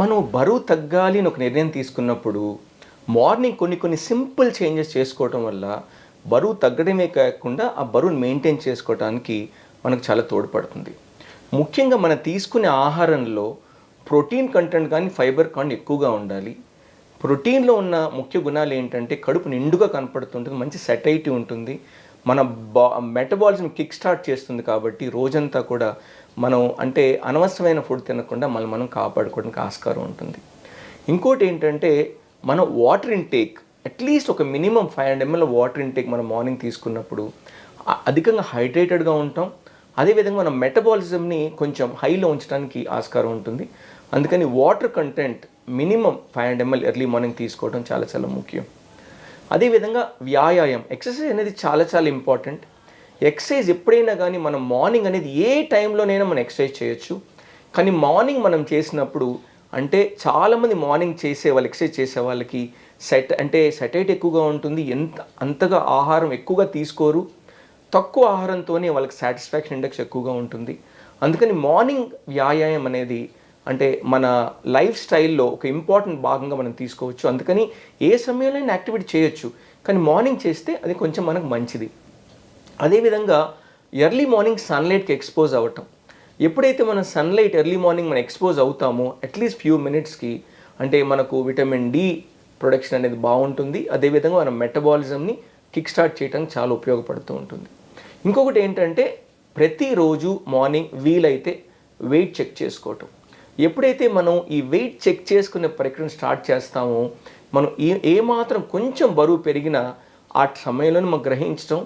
మనం బరువు తగ్గాలి అని ఒక నిర్ణయం తీసుకున్నప్పుడు మార్నింగ్ కొన్ని కొన్ని సింపుల్ చేంజెస్ చేసుకోవటం వల్ల బరువు తగ్గడమే కాకుండా ఆ బరువును మెయింటైన్ చేసుకోవడానికి మనకు చాలా తోడ్పడుతుంది. ముఖ్యంగా మనం తీసుకునే ఆహారంలో ప్రోటీన్ కంటెంట్ కానీ ఫైబర్ కానీ ఎక్కువగా ఉండాలి. ప్రోటీన్లో ఉన్న ముఖ్య గుణాలు ఏంటంటే కడుపు నిండుగా కనపడుతుంటుంది మంచి సెటైటీ ఉంటుంది. మన బా మెటబాలిజం కిక్ స్టార్ట్ చేస్తుంది కాబట్టి రోజంతా కూడా మనం అంటే అనవసరమైన ఫుడ్ తినకుండా మనం మనం కాపాడుకోవడానికి ఆస్కారం ఉంటుంది. ఇంకోటి ఏంటంటే మన వాటర్ ఇంటేక్ అట్లీస్ట్ ఒక minimum five hundred ML water intake మనం మార్నింగ్ తీసుకున్నప్పుడు అధికంగా హైడ్రేటెడ్గా ఉంటాం. అదేవిధంగా మన మెటబాలిజంని కొంచెం హైలో ఉంచడానికి ఆస్కారం ఉంటుంది. అందుకని water content minimum five hundred ML early morning తీసుకోవడం చాలా చాలా ముఖ్యం. అదేవిధంగా వ్యాయామం ఎక్సర్సైజ్ అనేది చాలా చాలా ఇంపార్టెంట్ ఎక్సర్సైజ్ ఎప్పుడైనా కానీ మనం మార్నింగ్ అనేది ఏ టైంలోనైనా మనం ఎక్సర్సైజ్ చేయొచ్చు. కానీ మార్నింగ్ మనం చేసినప్పుడు అంటే చాలామంది మార్నింగ్ చేసే వాళ్ళు ఎక్సర్సైజ్ చేసే వాళ్ళకి సెట్ అంటే సెటైట్ ఎక్కువగా ఉంటుంది. ఎంత అంతగా ఆహారం ఎక్కువగా తీసుకోరు. తక్కువ ఆహారంతోనే వాళ్ళకి సాటిస్ఫాక్షన్ ఇండెక్స్ ఎక్కువగా ఉంటుంది. అందుకని మార్నింగ్ వ్యాయామం అనేది అంటే మన లైఫ్ స్టైల్లో ఒక ఇంపార్టెంట్ భాగంగా మనం తీసుకోవచ్చు. అందుకని ఏ సమయంలో యాక్టివిటీ చేయొచ్చు. కానీ మార్నింగ్ చేస్తే అది కొంచెం మనకు మంచిది. అదేవిధంగా ఎర్లీ మార్నింగ్ సన్లైట్కి ఎక్స్పోజ్ అవ్వటం. ఎప్పుడైతే మనం సన్లైట్ ఎర్లీ మార్నింగ్ మనం ఎక్స్పోజ్ అవుతామో అట్లీస్ట్ ఫ్యూ మినిట్స్కి అంటే మనకు విటమిన్ డి ప్రొడక్షన్ అనేది బాగుంటుంది. అదేవిధంగా మన మెటబాలిజంని కిక్ స్టార్ట్ చేయడానికి చాలా ఉపయోగపడుతూ ఉంటుంది. ఇంకొకటి ఏంటంటే ప్రతిరోజు మార్నింగ్ వీలైతే వెయిట్ చెక్ చేసుకోవటం. ఎప్పుడైతే మనం ఈ వెయిట్ చెక్ చేసుకునే ప్రక్రియను స్టార్ట్ చేస్తామో మనం ఏ ఏమాత్రం కొంచెం బరువు పెరిగినా ఆ సమయంలోనే మనం గ్రహించడం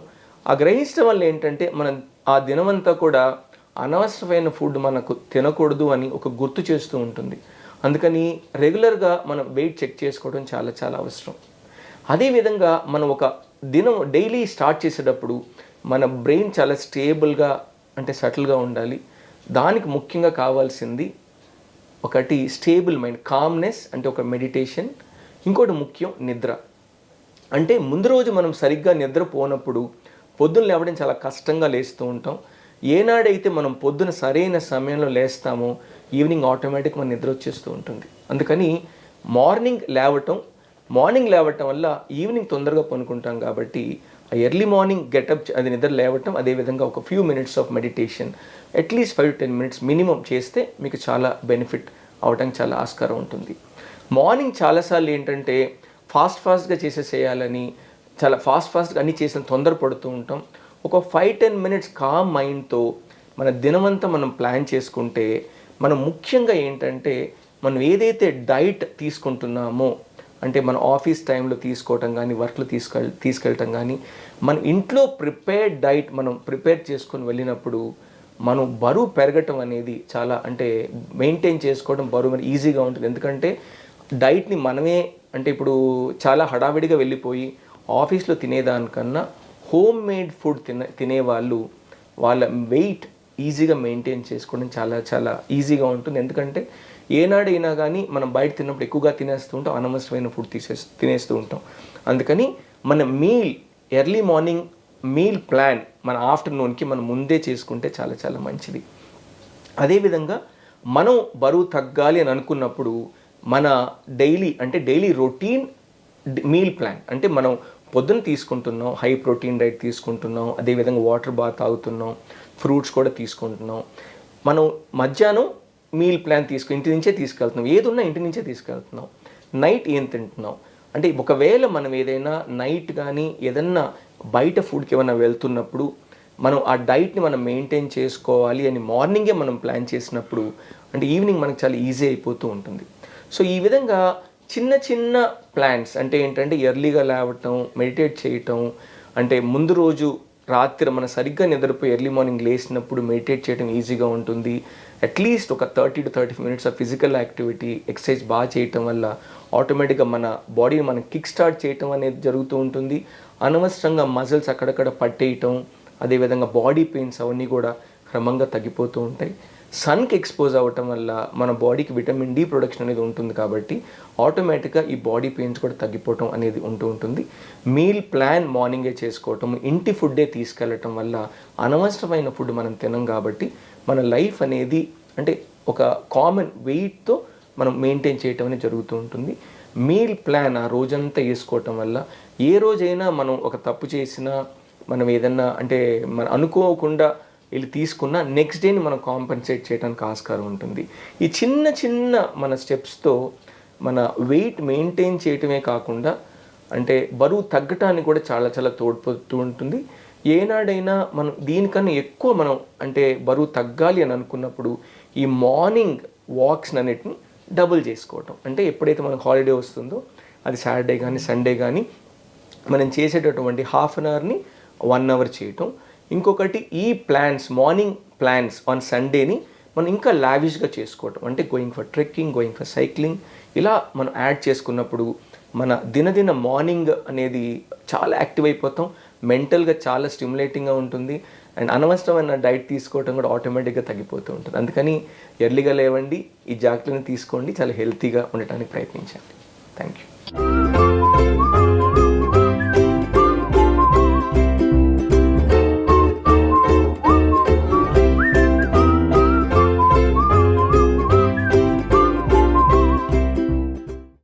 ఆ గ్రహించడం వల్ల ఏంటంటే మనం ఆ దినమంతా కూడా అనవసరమైన ఫుడ్ మనకు తినకూడదు అని ఒక గుర్తు చేస్తూ ఉంటుంది. అందుకని రెగ్యులర్గా మనం వెయిట్ చెక్ చేసుకోవడం చాలా చాలా అవసరం. అదేవిధంగా మనం ఒక దినం డైలీ స్టార్ట్ చేసేటప్పుడు మన బ్రెయిన్ చాలా స్టేబుల్గా అంటే సటిల్గా ఉండాలి. దానికి ముఖ్యంగా కావాల్సింది ఒకటి స్టేబుల్ మైండ్ కామ్నెస్ అంటే ఒక మెడిటేషన్. ఇంకోటి ముఖ్యం నిద్ర. అంటే ముందు రోజు మనం సరిగ్గా నిద్రపోనప్పుడు పొద్దున్న లేవడం చాలా కష్టంగా లేస్తూ ఉంటాం. ఏనాడైతే మనం పొద్దున సరైన సమయంలో లేస్తామో ఈవినింగ్ ఆటోమేటిక్ మన నిద్ర వచ్చేస్తూ ఉంటుంది. అందుకని మార్నింగ్ లేవటం మార్నింగ్ లేవటం వల్ల ఈవినింగ్ తొందరగా పనుకుంటాం కాబట్టి ఆ ఎర్లీ మార్నింగ్ గెటప్ అది నిద్ర లేవటం అదేవిధంగా ఒక few minutes of meditation at least five ten minutes minimum చేస్తే మీకు చాలా బెనిఫిట్ అవడానికి చాలా ఆస్కారం ఉంటుంది. మార్నింగ్ చాలాసార్లు ఏంటంటే ఫాస్ట్ ఫాస్ట్గా చేసేసేయాలని చాలా ఫాస్ట్ ఫాస్ట్గా అన్నీ చేసిన తొందర పడుతూ ఉంటాం. ఒక ఫైవ్ టెన్ మినిట్స్ కామ్ మైండ్తో మన దినమంతా మనం ప్లాన్ చేసుకుంటే మనం ముఖ్యంగా ఏంటంటే మనం ఏదైతే డైట్ తీసుకుంటున్నామో అంటే మన ఆఫీస్ టైంలో తీసుకోవటం కానీ వర్క్లు తీసుకెళ్ తీసుకెళ్ళటం కానీ మన ఇంట్లో ప్రిపేర్డ్ డైట్ మనం ప్రిపేర్ చేసుకొని వెళ్ళినప్పుడు మనం బరువు పెరగటం అనేది చాలా అంటే మెయింటైన్ చేసుకోవడం బరువు మరి ఈజీగా ఉంటుంది. ఎందుకంటే డైట్ని మనమే అంటే ఇప్పుడు చాలా హడావిడిగా వెళ్ళిపోయి ఆఫీస్లో తినేదానికన్నా హోమ్ మేడ్ ఫుడ్ తినే తినేవాళ్ళు వాళ్ళ వెయిట్ ఈజీగా మెయింటైన్ చేసుకోవడం చాలా చాలా ఈజీగా ఉంటుంది. ఎందుకంటే ఏనాడైనా కానీ మనం బయట తిన్నప్పుడు ఎక్కువగా తినేస్తూ ఉంటాం అనవసరమైన ఫుడ్ తీసేస్తూ తినేస్తూ ఉంటాం. అందుకని మన meal early morning meal plan మన ఆఫ్టర్నూన్కి మనం ముందే చేసుకుంటే చాలా చాలా మంచిది. అదేవిధంగా మనం బరువు తగ్గాలి అని అనుకున్నప్పుడు మన డైలీ అంటే డైలీ రొటీన్ మీల్ ప్లాన్ అంటే మనం పొద్దున తీసుకుంటున్నాం హై ప్రోటీన్ డైట్ తీసుకుంటున్నాం అదేవిధంగా వాటర్ బాత్ తాగుతున్నాం ఫ్రూట్స్ కూడా తీసుకుంటున్నాం. మనం మధ్యాహ్నం మీల్ ప్లాన్ తీసుకు ఇంటి నుంచే తీసుకెళ్తున్నాం. ఏది ఉన్నా ఇంటి నుంచే తీసుకెళ్తున్నాం. నైట్ ఏం తింటున్నాం? అంటే ఒకవేళ మనం ఏదైనా నైట్ కానీ ఏదన్నా బయట ఫుడ్కి ఏమైనా వెళ్తున్నప్పుడు మనం ఆ డైట్ని మనం మెయింటైన్ చేసుకోవాలి అని మార్నింగే మనం ప్లాన్ చేసినప్పుడు అంటే ఈవినింగ్ మనకు చాలా ఈజీ అయిపోతూ ఉంటుంది. సో ఈ విధంగా చిన్న చిన్న ప్లాన్స్ అంటే ఏంటంటే ఎర్లీగా లేవటం మెడిటేట్ చేయటం అంటే ముందు రోజు రాత్రి మనం సరిగ్గా నిద్రపోయి ఎర్లీ మార్నింగ్ లేచినప్పుడు మెడిటేట్ చేయడం ఈజీగా ఉంటుంది. అట్లీస్ట్ ఒక thirty to thirty minutes of physical activity exercise బాగా చేయటం వల్ల ఆటోమేటిక్గా మన బాడీని మనం కిక్ స్టార్ట్ చేయటం అనేది జరుగుతూ ఉంటుంది. అనవసరంగా మజిల్స్ అక్కడక్కడ పట్టేయటం అదేవిధంగా బాడీ పెయిన్స్ అవన్నీ కూడా క్రమంగా తగ్గిపోతూ ఉంటాయి. సన్కి ఎక్స్పోజ్ అవ్వటం వల్ల మన బాడీకి విటమిన్ డి ప్రొడక్షన్ అనేది ఉంటుంది కాబట్టి ఆటోమేటిక్గా ఈ బాడీ పెయిన్స్ కూడా తగ్గిపోవటం అనేది ఉంటూ ఉంటుంది. మీల్ ప్లాన్ మార్నింగే చేసుకోవటం ఇంటి ఫుడ్డే తీసుకెళ్ళటం వల్ల అనవసరమైన ఫుడ్ మనం తినం కాబట్టి మన లైఫ్ అనేది అంటే ఒక కామన్ వెయిట్తో మనం మెయింటైన్ చేయటం అనేది జరుగుతూ ఉంటుంది. మీల్ ప్లాన్ ఆ రోజంతా వేసుకోవటం వల్ల ఏ రోజైనా మనం ఒక తప్పు చేసినా మనం ఏదన్నా అంటే మనం అనుకోకుండా వెళ్ళి తీసుకున్న నెక్స్ట్ డేని మనం కాంపెన్సేట్ చేయడానికి ఆస్కారం ఉంటుంది. ఈ చిన్న చిన్న మన స్టెప్స్తో మన వెయిట్ మెయింటైన్ చేయటమే కాకుండా అంటే బరువు తగ్గటానికి కూడా చాలా చాలా తోడ్పడుతూ ఉంటుంది. ఏనాడైనా మనం దీనికన్నా ఎక్కువ మనం అంటే బరువు తగ్గాలి అని అనుకున్నప్పుడు ఈ మార్నింగ్ వాక్స్ అన్నిటిని డబుల్ చేసుకోవటం. అంటే ఎప్పుడైతే మనకు హాలిడే వస్తుందో అది సాటర్డే కానీ సండే కానీ మనం చేసేటటువంటి హాఫ్ అన్ అవర్ని వన్ అవర్ చేయటం. ఇంకొకటి ఈ ప్లాన్స్ మార్నింగ్ ప్లాన్స్ ఆన్ సండేని మనం ఇంకా లావిష్గా చేసుకోవటం. అంటే going for trekking going for cycling ఇలా మనం యాడ్ చేసుకున్నప్పుడు మన దినదిన మార్నింగ్ అనేది చాలా యాక్టివ్ అయిపోతాం. మెంటల్గా చాలా స్టిమ్యులేటింగ్గా ఉంటుంది. అండ్ అనవసరమైన డైట్ తీసుకోవటం కూడా ఆటోమేటిక్గా తగ్గిపోతూ ఉంటుంది. అందుకని ఎర్లీగా లేవండి ఈ జాగ్రత్తలను తీసుకోండి. చాలా హెల్తీగా ఉండటానికి ప్రయత్నించండి. Thank you